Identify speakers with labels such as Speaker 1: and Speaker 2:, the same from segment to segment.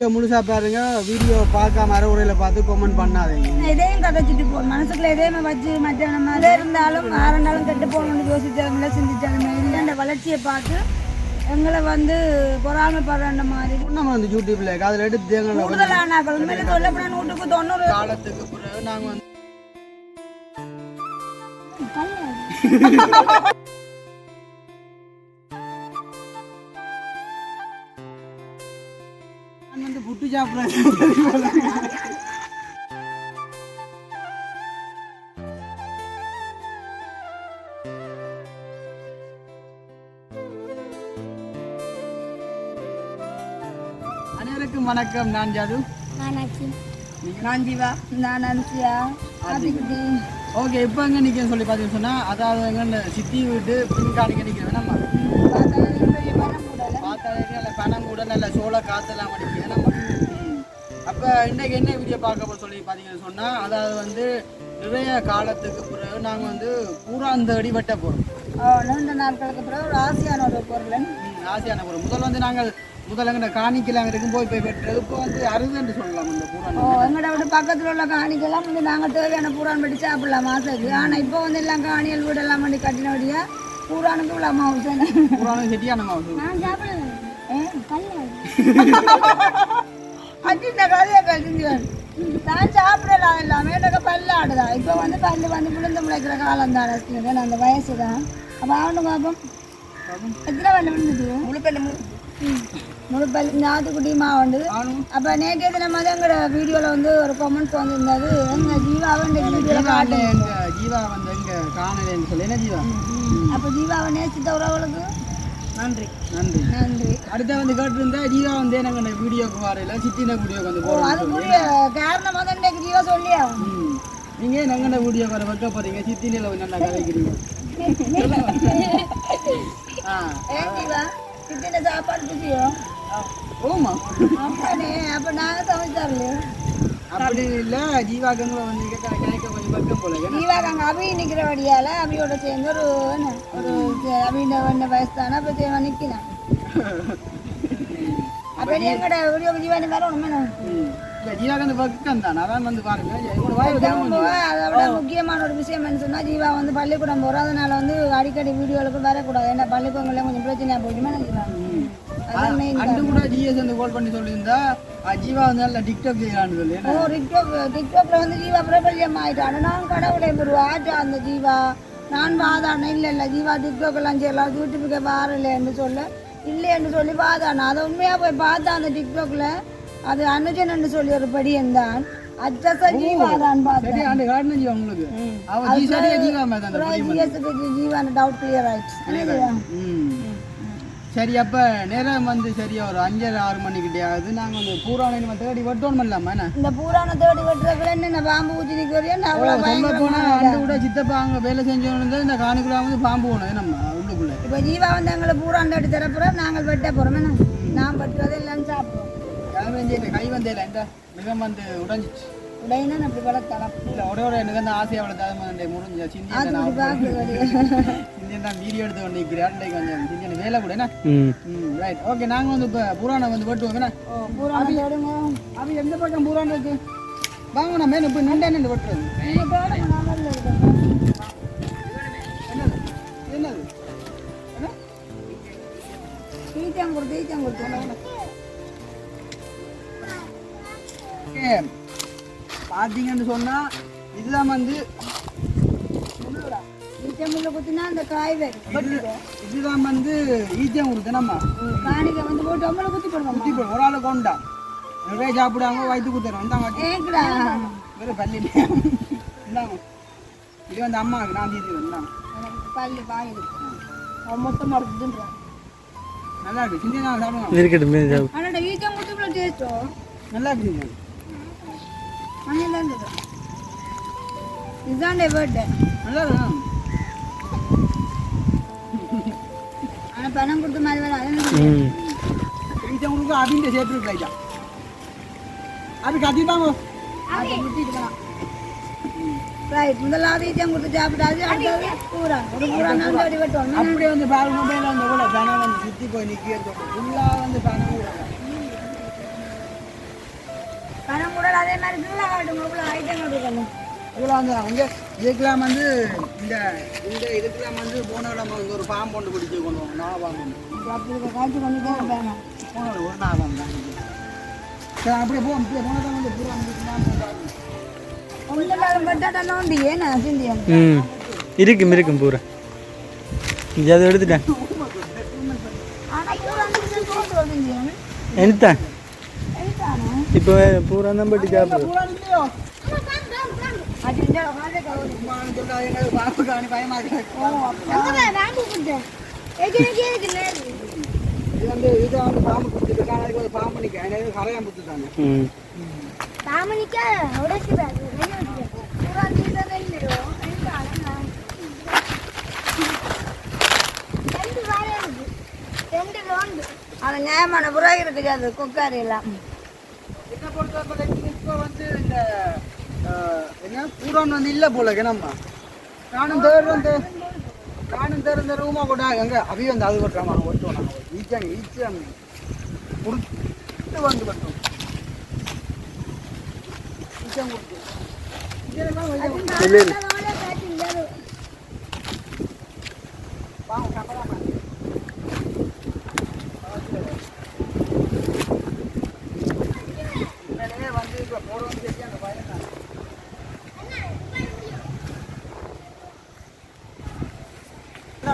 Speaker 1: முழுசா பாருங்க. வீடியோ பார்க்காம அரைவுரையில பார்த்து கமெண்ட் பண்ணாதீங்க.
Speaker 2: எதையும் கதைச்சிட்டு போகணும் மனசுக்குள்ள எதையுமே வச்சு மத்தியானம் மாதிரி இருந்தாலும் ஆறண்டாலும் கெட்டு போகணும்னு யோசிச்சாலும் சிந்திச்சாலுமே இல்லை அந்த வளர்ச்சியை பார்த்து எங்களை வந்து பொறாமைப்படுற மாதிரி.
Speaker 1: நம்ம வந்து யூடியூப்ல அதில் எடுத்து எங்களோட
Speaker 2: கூடுதலானாக்கள் உண்மையிலே நூற்றுக்கு தொண்ணூறு.
Speaker 1: காலத்துக்கு பிறகு நாங்க வந்து வந்து புட்டு சாப்பிட்றேன். அனைவருக்கும் வணக்கம். நான் ஜாது
Speaker 2: நான் ஜீவா. நான் அனுசியா.
Speaker 1: ஓகே இப்போ எங்கே நிற்கிறேன்னு சொல்லி பார்த்தீங்கன்னு சொன்னால் அதாவது எங்க சித்தி வீட்டு பின்காணிக்க நிற்கிறேன் நம்ம நல்ல பணம் கூட நல்ல சோள காத்தெல்லாம் அடிக்குது நம்ம அப்போ இன்றைக்கு என்ன வீடியோ பார்க்க சொல்லி பார்த்தீங்கன்னு சொன்னால் அதாவது வந்து நிறைய காலத்துக்கு பிறகு நாங்கள் வந்து பூராந்தடி வெட்ட போகிறோம்
Speaker 2: நீண்ட நாட்களுக்கு பிறகு ஒரு ஆசையான ஒரு பொருள்.
Speaker 1: ஆசையான போகிறோம் முதல்ல வந்து நாங்கள் முதல்ல எங்கள் காணிக்கலாம் இருக்கும் போய் போய் வெட்டுறது. இப்போ வந்து அறுதுன்னு சொல்லலாம் இந்த
Speaker 2: ஓ
Speaker 1: பூராந்தடி
Speaker 2: எங்களோட விட பக்கத்தில் உள்ள காணிக்கெல்லாம் வந்து நாங்கள் தேவையான பூரான் படி சாப்பிடலாம் மாசத்துக்கு ஆனால் இப்போ வந்து எல்லாம் காணியல் வீடெல்லாம் பண்ணி கட்டினபடியா பூரானுக்கு இவ்வளோ மாவுசன்
Speaker 1: பூரானும் செட்டியான மாவு
Speaker 2: நான் சாப்பிடுவேன் இந்த கதையை கழிஞ்சுவேன் நான் சாப்பிடலாம் எல்லாமே. எனக்கு பல்ல ஆடுதா இப்போ வந்து பல்லு வந்து விழுந்து முளைக்கிற காலம் தான் அந்த வயசு தான். அப்போ ஆகணும் பாப்போம். எத்தனை பல்லு விழுந்துது? முழு பல்லு முழு. பல்லு ஞாத்துக்குட்டி மாவுண்டு. அப்போ நேற்றைய தினம் வந்து எங்களோட வீடியோவில் வந்து ஒரு கமெண்ட் வந்திருந்தது எங்கள் ஜீவாவை இந்த வீடியோவில் காட்டு
Speaker 1: ஜீவா வந்து எங்க காணலைன்னு சொல்லி. என்ன ஜீவா?
Speaker 2: அப்போ ஜீவாவை நேசித்த உறவுகளுக்கு நன்றி.
Speaker 1: நன்றி.
Speaker 2: நன்றி.
Speaker 1: அடுத்த வந்து கேட்டிருந்தா ஜீவா வந்து எனக்கு இந்த வீடியோக்கு வரையில சித்தின வீடியோக்கு வந்து
Speaker 2: அதுக்குரிய காரணம் வந்து இன்னைக்கு ஜீவா சொல்லியா?
Speaker 1: ம். நீங்க நங்கன வீடியோ வர வைக்க போறீங்க? சித்தி நிலவு நல்லா கதைக்கிறீங்க? ஆ.
Speaker 2: சித்தின சாப்பாடு
Speaker 1: ஓமா
Speaker 2: அப்போ நாங்கள் சமைச்சாரு
Speaker 1: அப்படி இல்ல ஜீவாக்கங்களை வந்து கேட்க
Speaker 2: அங்கே அபி நிற்கிற வழியால் அபியோட சேர்ந்து ஒரு ஒரு அபின வந்த வயசு தானே அப்போ சேர்ந்து நிற்கிறான் அப்போ எங்கட வீடியோ ஜீவா நீ வேற ஒன்றுமே
Speaker 1: ம். இல்ல ஜீவாக்கு பக்கம் தான். அதான் வந்து பாருங்க இவங்க வாய் தேவம்
Speaker 2: அதை விட முக்கியமான ஒரு விஷயம் என்ன சொன்னா ஜீவா வந்து பள்ளிக்கூடம் போகிறோம் அதனால வந்து அடிக்கடி வீடியோவுக்கு வரக்கூடாது. ஏன்னா பள்ளிக்கூடங்களில் கொஞ்சம் பிரச்சனையாக போயிடுமே நினைக்கிறாங்க. அதான்
Speaker 1: கூட ஜிஎஸ் வந்து கால் பண்ணி சொல்லியிருந்தா ஜீவா வந்து டிக்டாக் செய்யலான்னு சொல்லி
Speaker 2: ஓ டிக்டாக் டிக்டாக்ல வந்து ஜீவா பிரபல்யம் ஆயிட்டான் நான் கடவுளை ஒரு ஆட்டா அந்த ஜீவா நான் வாதானே இல்லை இல்லை ஜீவா டிக்டாக் எல்லாம் செய்யலாம் யூடியூபுக்கு வாரலன்னு சொல்ல இல்லைன்னு சொல்லி வாதானா அதை உண்மையா போய் பார்த்தா அந்த டிக்டாக்ல அது அனுஜன் சொல்லி ஒரு படியன் தான் அச்சச ஜீவா தான் பார்த்தேன்
Speaker 1: சரி அந்த காரணம் ஜீவா உங்களுக்கு அவ ஜி சரியா ஜீவா மாதிரி அந்த பொடி
Speaker 2: ஜிஎஸ்க்கு ஜீவான டவுட் கிளியர் ஆயிடுச்சு
Speaker 1: சரி அப்ப நேரம் வந்து சரியா ஒரு அஞ்சரை ஆறு மணிக்கிட்டே ஆகுது. நாங்க வந்து பூராணி நம்ம தேடி வெட்டோம் இல்லாம என்ன?
Speaker 2: இந்த பூரான தேடி வெட்டுறதுல என்ன? பாம்பு ஊற்றி அவ்வளோ
Speaker 1: சொல்ல போனா அந்த கூட சித்தப்பா அங்க வேலை செஞ்சவங்க இந்த காணிக்குள்ள வந்து பாம்பு போனது நம்ம உள்ளுக்குள்ள.
Speaker 2: இப்போ ஜீவா வந்து எங்களை பூரான் தேடி தரப்புறோம் நாங்கள் வெட்ட போகிறோம் என்ன? நான் வெட்டுறது எல்லாம் சாப்பிடுவோம்
Speaker 1: கை வந்தேல இந்த மிகம் வந்து உடைஞ்சிச்சு.
Speaker 2: உடையினா அப்படி வளர்த்தலாம்
Speaker 1: இல்ல ஒரே ஒரு எனக்கு அந்த ஆசையை வளர்த்து அது மாதிரி முடிஞ்ச சிந்தியன் நான் தான் வீடியோ எடுத்து நிற்கிறேன் இன்றைக்கு கொஞ்சம் வேலை கூட என்ன? ம். ரைட் ஓகே நாங்க வந்து இப்போ புராணம் வந்து வெட்டுவோம். என்ன?
Speaker 2: ஓ பூரான தேடுங்க
Speaker 1: அது எந்த பக்கம் புராணம் இருக்கு? வாங்க நம்ம இப்போ நண்டை நண்டு வெட்டுறது?
Speaker 2: நான்
Speaker 1: என்னது? என்னது? ஓகே பார்த்தீங்கன்னு சொன்னா இதுதான் வந்து
Speaker 2: உள்ள குத்தினா அந்த காய் வரும்
Speaker 1: இதுதான் வந்து ஈச்சம் கொடுத்து நம்ம
Speaker 2: காணிக்க வந்து போட்டு அம்மளை குத்தி போடுவோம்?
Speaker 1: குத்தி போடும் ஒரு ஆள் கொண்டா. நிறைய சாப்பிடுவாங்க வயிற்று குத்துறோம் இந்தாங்க
Speaker 2: ஏங்கடா.
Speaker 1: வெறும் பள்ளி இந்தாங்க. இது வந்து அம்மாவுக்கு நான் தீதி
Speaker 2: மொத்தம் மறுத்துன்றான்
Speaker 1: நல்லா இருக்கு. சிந்தி நான் சாப்பிடுவாங்க
Speaker 3: இருக்கட்டுமே
Speaker 2: ஆனால் ஈச்சம் குத்தி டேஸ்ட்டோ
Speaker 1: நல்லா இருக்கு சிந்தி
Speaker 2: மண்ணில் இருந்தது. இதுதான் பர்த்டே
Speaker 1: நல்லா இருக்கு
Speaker 2: பணம் கொடுத்து மாதிரி வர
Speaker 3: ம்
Speaker 1: சேர்த்து ரைட்டா அதுக்கு கத்திட்டாங்க
Speaker 2: ரைட் முதலாவது கொடுத்து சாப்பிட்டாது அடுத்தது பூரா ஒரு பூரா நாள் தேடி வெட்டோம்
Speaker 1: அப்படியே வந்து பால் மொபைல் வந்து கூட பணம் வந்து சுற்றி போய் நிற்கிறது ஃபுல்லாக வந்து பணம் கூட
Speaker 2: அதே மாதிரி ஐட்டம் கொடுக்கணும்
Speaker 1: இவ்வளோ வந்து இங்கே இதுக்கெல்லாம் வந்து இந்த இந்த இதுக்கெல்லாம் வந்து போன இடம் வந்து ஒரு பாம்பு கொண்டு பிடிச்சி கொண்டு போவோம் நான் பாம்பு
Speaker 2: அப்படி இருக்க காட்சி பண்ணி தான் வேணும்
Speaker 1: போன ஒரு நாகம் தான் சரி அப்படியே போவோம் அப்படியே போனதான் வந்து பூரா
Speaker 3: இருக்கும் இருக்கும் பூரா. இங்கே அதை எடுத்துட்டேன்.
Speaker 2: எழுத்தானோ
Speaker 3: இப்போ பூரா தான் பட்டி சாப்பிடுவோம்
Speaker 2: அது இந்த காலத்தை
Speaker 1: வந்து வந்து
Speaker 2: அது நியாயமான புறாக இருக்குது அது குக்காரி எல்லாம்
Speaker 1: என்ன பொறுத்த இப்போ வந்து இந்த என்ன வந்து இல்லை போல கிணம்மா நானும் தேடுறேன் வந்து நானும் தேர்ந்த ரூமா கூட எங்க அவையும் வந்து அது கொட்டுறாமா ஒட்டுவோம் நாங்கள் ஈச்சாங்க ஈச்சாங்க கொடுத்து வந்து கொட்டுவோம் ஈச்சாங்க கொடுத்து.
Speaker 3: இல்லை இல்லை
Speaker 1: வாங்க கப்பலாமா உண்மையிலேயே வந்து இப்போ போடுவோம் தெரியும் அந்த பயம் தான்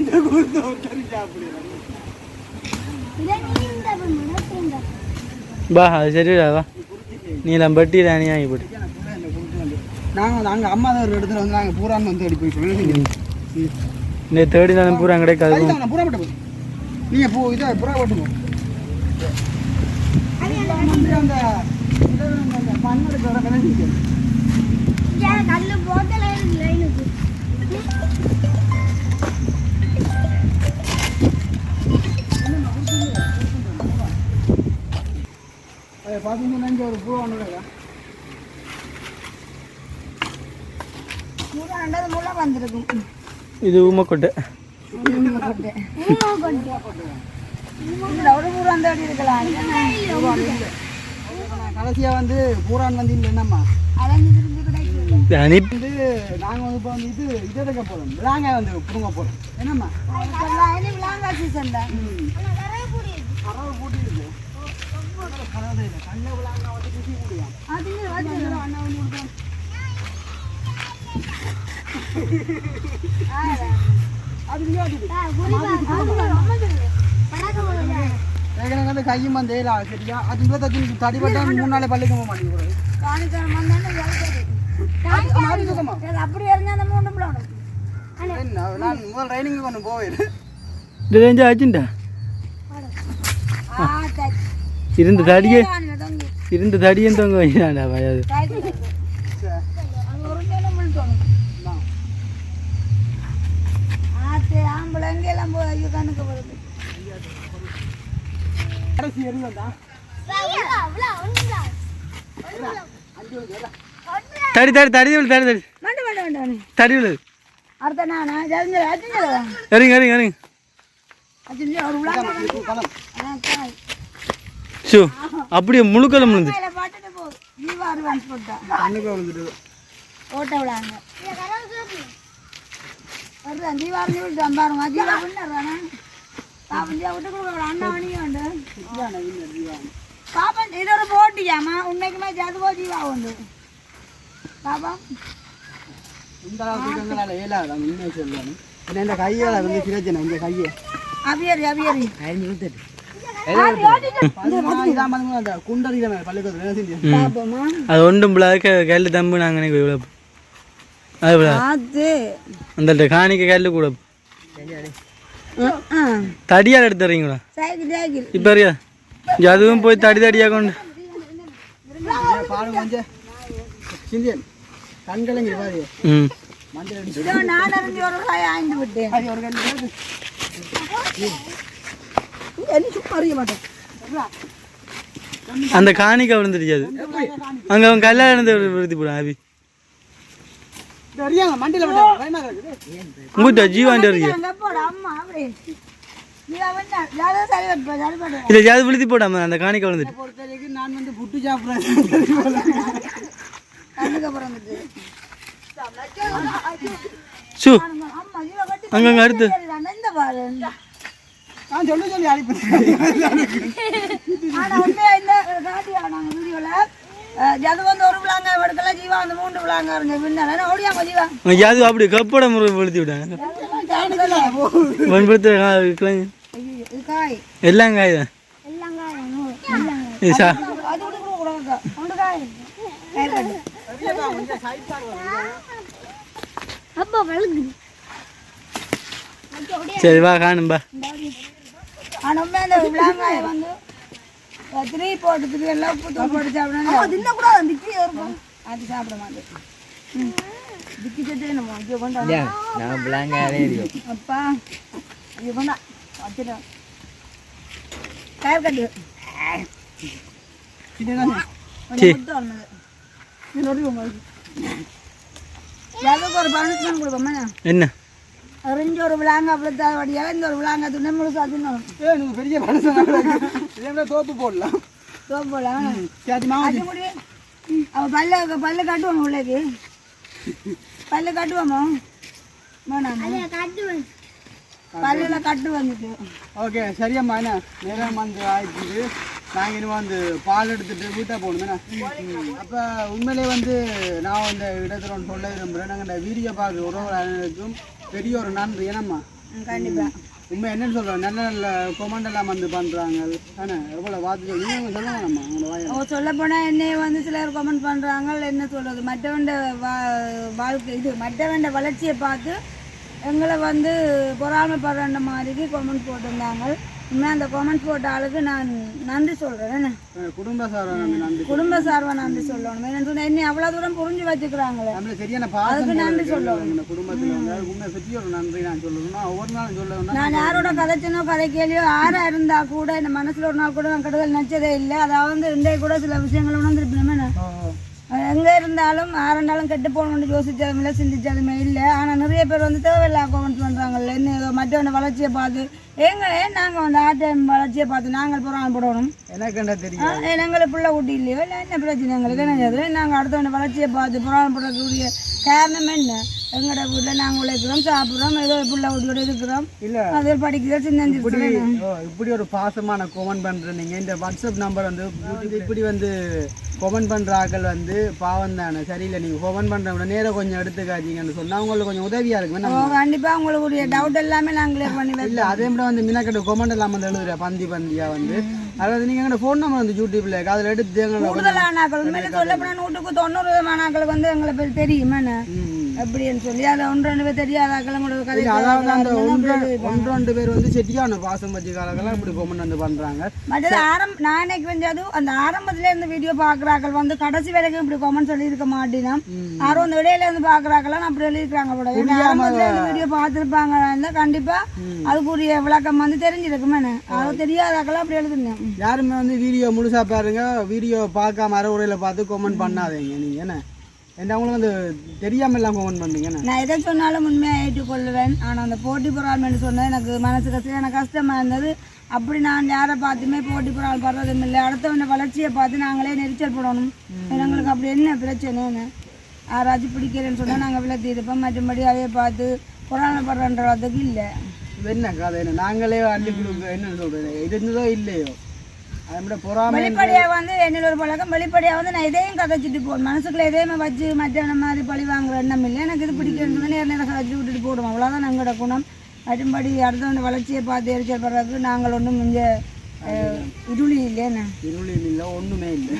Speaker 1: இந்த கொடுத்து ஒட்டரி சாப்பிடுறேன்
Speaker 3: பா அது சரிடா வா. நீலாம் பட்டி ராணி ஆகி போட்டு
Speaker 1: நாங்கள் நாங்கள் அம்மா தான் ஒரு இடத்துல வந்து நாங்கள் பூரான்னு வந்து அடி போய்
Speaker 3: இந்த தேடி நாளும் பூரா கிடைக்காது.
Speaker 1: பூரா மட்டும் நீங்கள் பூ இதை புறா ஓட்டுங்க பார்த்தீங்கன்னா இங்கே ஒரு பூ ஒன்று
Speaker 3: இது ஊமக்கொட்டை
Speaker 2: இதுல ஒரு அந்த அடி இருக்கலாம்
Speaker 1: கடைசியாக வந்து பூரான் வந்து இல்லை என்னம்மா? வந்து நாங்கள் வந்து இப்போ வந்து இது இது எடுக்க போகிறோம் விளாங்க வந்து பிடுங்க போகிறோம் என்னம்மா?
Speaker 2: விளாங்கா சீசன் தான்
Speaker 1: வந்து அது ஏற்கனவே வந்து கையும் வந்து சரியா? அது இப்போ தச்சு தடிப்பட்டா மூணு நாளே பள்ளிக்க போக மாட்டேங்குது
Speaker 2: அப்படி இருந்தா பிள்ளை
Speaker 1: என்ன நான் முதல் ட்ரைனிங் கொண்டு போவேன்.
Speaker 3: இது ரெஞ்சு ஆச்சுண்டா? இருந்த தடியே இருந்த தடியும் தொங்க வைக்கிறான்டா வயாது.
Speaker 2: ஆம்பளை எங்கெல்லாம் போய் கணக்கு வருது
Speaker 1: கடைசி மணிக்கு வரலாம்
Speaker 3: தடி தடி தடி விழு தடி தடி.
Speaker 2: வேண்டாம் வேண்டாம் வேண்டாம்
Speaker 3: தடி விழு
Speaker 2: அடுத்த நானா ஒரு விழா
Speaker 1: பழம்
Speaker 3: ஷோ அப்படியே முழுக்கலம் விழுந்து
Speaker 2: கையில பாட்டுட்டு போ. ஜீவா அட்வான்ஸ் போட்டா.
Speaker 1: கண்ணுக்கு
Speaker 2: பாப்பன் இது ஒரு போட்டியாமா உண்மைக்குமே ஜதுவோ ஜீவா உண்டு பாப்பா
Speaker 1: இந்த அளவுக்கு இயலாது உண்மையை சொல்லணும் இந்த கையால் வந்து பிரச்சனை இந்த கையை
Speaker 2: அவியரி அவியரி
Speaker 1: இதான் பாருங்க அந்த குண்டறிதான் பள்ளிக்கூடத்தில் என்ன செஞ்சு
Speaker 2: பாப்போமா
Speaker 3: அது ஒன்றும் பிள்ளாக்க கையில் தம்பு நாங்கள் இவ்வளோ அது விட
Speaker 2: அது
Speaker 3: அந்த காணிக்க கல்லு கூட. தடியால் எடுத்து தரீங்களா
Speaker 2: சைக்கிள் சைக்கிள்
Speaker 3: இப்போ அறியா? அதுவும் போய் தடி தடியாக கொண்டு அந்த காணிக்க விழுந்துருச்சு அது அங்கே அவன் கல்யாணம் இருந்து விழுத்தி போடான் அபி
Speaker 1: தெரியாங்க மண்டியில் விட்டாங்க பயமா இருக்குது
Speaker 3: உங்கள்கிட்ட ஜீவாண்டி இருக்கு இல்லை ஜாது விழுத்தி போடாம அந்த காணிக்க விழுந்துட்டு.
Speaker 1: பொறுத்த வரைக்கும் நான் வந்து புட்டு சாப்பிட்றேன்.
Speaker 3: சு. அங்கங்க அடுத்து.
Speaker 2: இந்த பாரு.
Speaker 1: நான் சொல்ல சொல்லி அனுப்பி
Speaker 2: ஆனா உண்மையா இந்த காட்டியா நாங்க வீடியோல அது வந்து ஒரு விளாங்க எடுக்கல ஜீவா அந்த மூன்று விளாங்க இருங்க பின்னால ஓடியாங்க ஜீவா.
Speaker 3: ஜாது அப்படி கப்போட முறை விழுத்தி விட்டாங்க. எல்லாம் காய் தான். சரி வா காணும்பா
Speaker 2: ஆனா உண்மையா இந்த விளாங்காய வந்து திரி போட்டு திரி எல்லாம் தூள் போட்டு சாப்பிடணும். தின்ன கூட திக்கி இருக்கும் அது சாப்பிட மாட்டேன். ம். திக்கி சட்டு நம்ம ஐயோ கொண்டா.
Speaker 3: நான் பிளாங்காவே இருக்கும்
Speaker 2: அப்பா ஐயோ கொண்டா. வச்சுட்டேன் கயிறு கட்டு. கொஞ்சம் உங்களுக்கு ஒரு
Speaker 3: என்ன?
Speaker 2: அறிஞ்ச ஒரு விளாங்க அப்படி வடியாக இந்த ஒரு விளாங்க துணை முழுசா தின்னணும்
Speaker 1: ஏ நீங்க பெரிய மனுஷன் தோப்பு போடலாம்.
Speaker 2: சோப்பு போடலாம்.
Speaker 1: சரி மாவு
Speaker 2: அது முடி அவ பல்ல பல்ல கட்டுவோம் உள்ளக்கு பல்ல கட்டுவோமோ? வேணாம்? பல்லுல கட்டு வந்துட்டு
Speaker 1: ஓகே சரியம்மா என்ன? நேரம் வந்து ஆயிடுச்சு. நாங்கள் இனிமே வந்து பால் எடுத்துட்டு வீட்டை போகணுமே அப்போ உண்மையிலே வந்து நான் இந்த இடத்துல ஒன்று சொல்ல விரும்புகிறேன் நாங்கள் இந்த வீடியோ பார்க்க உறவு அனைவருக்கும் பெரிய ஒரு நன்றி ஏனம்மா
Speaker 2: ம், கண்டிப்பா.
Speaker 1: உண்மை என்னன்னு சொல்கிறோம் நல்ல நல்ல கொமெண்ட் எல்லாம் வந்து பண்ணுறாங்க தானே எவ்வளோ பார்த்து நீங்கள் சொல்லுங்க நம்ம உங்களோட வாயை.
Speaker 2: அவ சொல்ல போனா என்னைய வந்து சிலர் கமெண்ட் பண்றாங்க. என்ன சொல்றது? மற்றவண்ட வாழ்க்கை இது மற்றவண்ட வளர்ச்சியை பார்த்து எங்களை வந்து பொறாமைப்படுற மாதிரி கமெண்ட் போட்டிருந்தாங்க. உண்மையாக அந்த கமெண்ட் போட்ட ஆளுக்கு நான் நன்றி
Speaker 1: அஹ் குடும்ப சார் நன்றி
Speaker 2: குடும்ப சார்பா நன்றி சொல்லணும். என்ன சொன்னா என்னை அவ்வளோ தூரம் புரிஞ்சு வச்சுக்கிறாங்களே.
Speaker 1: சரியான பாசம் இந்த குடும்பத்தில் அதுக்கு பற்றி நன்றி நான் சொல்லணும்னா ஒவ்வொரு நாளும் சொல்லணும்னா
Speaker 2: நான் யாரோட கதைச்சனோ கதை கேள்வியோ யாரா இருந்தா கூட இந்த மனசுல ஒரு நாள் கூட நான் கெடுதல் நினைச்சதே இல்லை. அதாவது இன்றைய கூட சில விஷயங்கள் உணர்ந்துருப்பேன் எங்க இருந்தாலும் இருந்தாலும் கெட்டு போகணும்னு யோசிச்சதும் இல்லை சிந்திச்சதுமே இல்லை. ஆனா நிறைய பேர் வந்து தேவையில்லா கமெண்ட் பண்றாங்கல்ல. என்ன ஏதோ மற்றவன வளர்ச்சியை பார்த்து ஏங்க ஏன் நாங்க வந்து ஆட்டம் வளர்ச்சியை பார்த்து நாங்கள் புறாமப்படணும்
Speaker 1: எனக்கு என்ன தெரியும்?
Speaker 2: எங்களுக்கு பிள்ளை ஊட்டி இல்லையோ? இல்லை என்ன பிரச்சனை எங்களுக்கு? என்ன நாங்கள் அடுத்தவன வளர்ச்சியை பார்த்து புறாமப்படக்கூடிய காரணம் என்ன? எங்களோட வீட்டில் நாங்கள் உழைக்கிறோம் சாப்பிட்றோம் ஏதோ பிள்ளை ஊட்டியோட இருக்கிறோம்.
Speaker 1: இல்ல.
Speaker 2: அது படிக்கிற சின்ன
Speaker 1: இப்படி இப்படி ஒரு பாசமான கொமெண்ட் பண்ற நீங்க இந்த வாட்ஸ்அப் நம்பர் வந்து இப்படி வந்து கொமெண்ட் பண்ற ஆட்கள் வந்து பாவம் தானே சரியில்லை. நீங்க கொமெண்ட் பண்ற நேரம் கொஞ்சம் எடுத்து காய்ச்சிங்கன்னு சொன்னா உங்களுக்கு கொஞ்சம் உதவியா இருக்கு
Speaker 2: ஓ, கண்டிப்பா உங்களுடைய டவுட் எல்லாமே நாங்கள் பண்ணி
Speaker 1: இல்ல அதே மாதிரி வந்து மினக்கட்டு கொமெண்ட் எல்லாம் வந்து எழுதுற பந்தி பந்தியா வந்து. அதாவது நீங்க எங்க ஃபோன் நம்பர் வந்து யூடியூப்ல இருக்கு அதுல எடுத்து எங்களை
Speaker 2: கூடுதலான ஆக்கள் உண்மையில சொல்ல போனா நூற்றுக்கு தொண்ணூறு விதமான ஆக்களுக்கு வந்து எங்களை பேர் தெரியும். என்ன?
Speaker 1: ம்.
Speaker 2: அப்படின்னு சொல்லி. அதை ஒன்று ரெண்டு பேர் தெரியாத ஆக்கள் உங்களோட கதை
Speaker 1: அதாவது அந்த ஒன்று ஒன்று ரெண்டு பேர் வந்து செட்டியான பாசம் வச்சு காலங்கள்லாம் இப்படி கொமெண்ட் வந்து பண்றாங்க.
Speaker 2: மற்றது ஆரம்ப நான் நினைக்க வேண்டியது அந்த ஆரம்பத்துல இருந்து வீடியோ பாக்குறாக்கள் வந்து கடைசி வரைக்கும் இப்படி கமெண்ட் சொல்லி இருக்க மாட்டேனா யாரும் அந்த இடையில இருந்து பாக்குறாக்கெல்லாம் அப்படி எழுதிருக்காங்க போல. ஏன்னா ஆரம்பத்துல வீடியோ பார்த்துருப்பாங்க. கண்டிப்பா அதுக்குரிய விளக்கம் வந்து தெரிஞ்சிருக்குமே அது தெரியாதாக்கெல்லாம் அப்படி எழுதுனேன்.
Speaker 1: யாருமே வந்து வீடியோ முழுசா பாருங்க. வீடியோ பார்க்காம அரை உரையில பார்த்து கமெண்ட் பண்ணாதீங்க. நீங்க என்ன? என்ன அவங்களுக்கு வந்து தெரியாம எல்லாம் கமெண்ட் பண்ணீங்க. என்ன?
Speaker 2: நான் எதை சொன்னாலும் உண்மையாக ஏற்றுக்கொள்ளுவேன் ஆனால் அந்த போட்டி பொறாமைன்னு சொன்னது எனக்கு மனசு கஷ்டம் எனக்கு கஷ்டமாக இருந்தது. அப்படி நான் யாரை பார்த்துமே போட்டி பொறாமல் படுறதும் இல்லை. அடுத்தவன வளர்ச்சியை பார்த்து நாங்களே நெரிச்சல் போடணும். எங்களுக்கு அப்படி என்ன பிரச்சனைன்னு யாராச்சும் பிடிக்கிறேன்னு சொன்னால் நாங்கள் விளத்தி இருப்போம் மற்றபடி அதையே பார்த்து பொறாமைப்படுறன்றதுக்கு இல்லை.
Speaker 1: என்ன கதை? என்ன? நாங்களே அள்ளி கொடுக்க என்னன்னு சொல்றது? இருந்ததோ இல்லையோ?
Speaker 2: வெளிப்படையாக வந்து என்னோட ஒரு பழக்கம் வெளிப்படையாக வந்து நான் இதையும் கதைச்சிட்டு போகணும் மனசுக்குள்ள எதையுமே வச்சு மற்றவன மாதிரி பழி வாங்குற எண்ணம் இல்லை எனக்கு இது பிடிக்கிறதுன்னு சொன்னா நேரம் கதைச்சி விட்டுட்டு போடுவோம் அவ்வளோதான் எங்களோட குணம் மற்றும்படி அடுத்தவங்க வளர்ச்சியை பார்த்து எரிச்சல் படுறதுக்கு நாங்கள் ஒன்றும் இங்கே இருளி இல்லைன்னு
Speaker 1: இருளியும் இல்லை ஒண்ணுமே இல்லை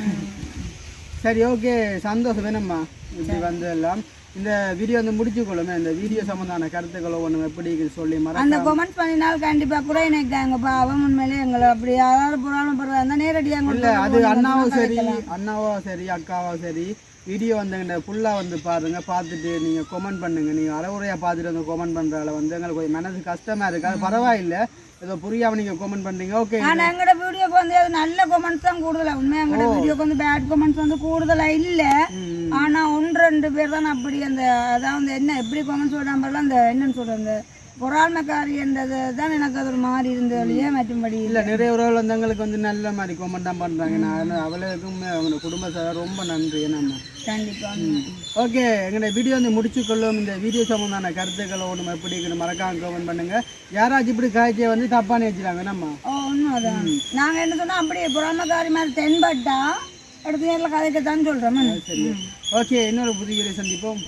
Speaker 1: சரி ஓகே சந்தோஷம் வேணும்மா இப்படி வந்து எல்லாம் இந்த வீடியோ வந்து முடிச்சு கொள்ளுமே இந்த வீடியோ சம்பந்தமான கருத்துக்களோ ஒன்று எப்படி சொல்லி
Speaker 2: அந்த கொமெண்ட் பண்ணினால் கண்டிப்பா கூட எனக்கு எங்க பாவம் உண்மையிலே எங்களை அப்படி யாராவது புறாலும் படுறதா இருந்தா நேரடியா
Speaker 1: இல்ல அது அண்ணாவும் சரி
Speaker 2: கதைக்கலாம்.
Speaker 1: அண்ணாவோ சரி அக்காவோ சரி வீடியோ வந்து ஃபுல்லாக வந்து பாருங்க பார்த்துட்டு நீங்கள் கமெண்ட் பண்ணுங்க. நீங்கள் அறவுரையாக பார்த்துட்டு வந்து கமெண்ட் பண்ணுறால வந்து எங்களுக்கு கொஞ்சம் மனசு கஷ்டமா இருக்கு. அது பரவாயில்லை. ஏதோ புரியாம நீங்கள் கமெண்ட் பண்ணுறீங்க ஓகே
Speaker 2: ஆனா எங்களோட வீடியோக்கு வந்து அது நல்ல கொமெண்ட்ஸ் தான் கூடுதலா. உண்மையா எங்களோட வீடியோக்கு வந்து பேட் கொமெண்ட்ஸ் வந்து கூடுதலா இல்ல. ஆனா ஒன்று ரெண்டு பேர் தான் அப்படி அந்த அதாவது என்ன எப்படி கொமெண்ட்ஸ் சொல்றாங்க அந்த என்னன்னு அந்த பொறாமைக்காரி என்றது தான் எனக்கு அது ஒரு மாதிரி இருந்தது வழியே மற்றும்படி
Speaker 1: இல்லை நிறைய உறவுகள் வந்து நல்ல மாதிரி கமெண்ட் தான் பண்ணுறாங்க நான் அவளுக்குமே அவங்க குடும்பத்தார் ரொம்ப நன்றி நம்ம
Speaker 2: கண்டிப்பா.
Speaker 1: ஓகே எங்களோட வீடியோ வந்து முடிச்சுக்கொள்ளும். இந்த வீடியோ சம்பந்தமான கருத்துக்களை ஒன்று எப்படி இருக்குன்னு மறக்காம கமெண்ட் பண்ணுங்க. யாராச்சும் இப்படி காய்ச்சியை வந்து தப்பானே வச்சுறாங்க நம்ம
Speaker 2: ஓ உண்மைதான். நாங்க என்ன சொன்னா அப்படியே பொறாமைக்காரி மாதிரி தென்பட்டா அடுத்த நேரில் கதைக்கத்தான் சொல்றோம்.
Speaker 1: சரி. ஓகே இன்னொரு புதிய சந்திப்போம்.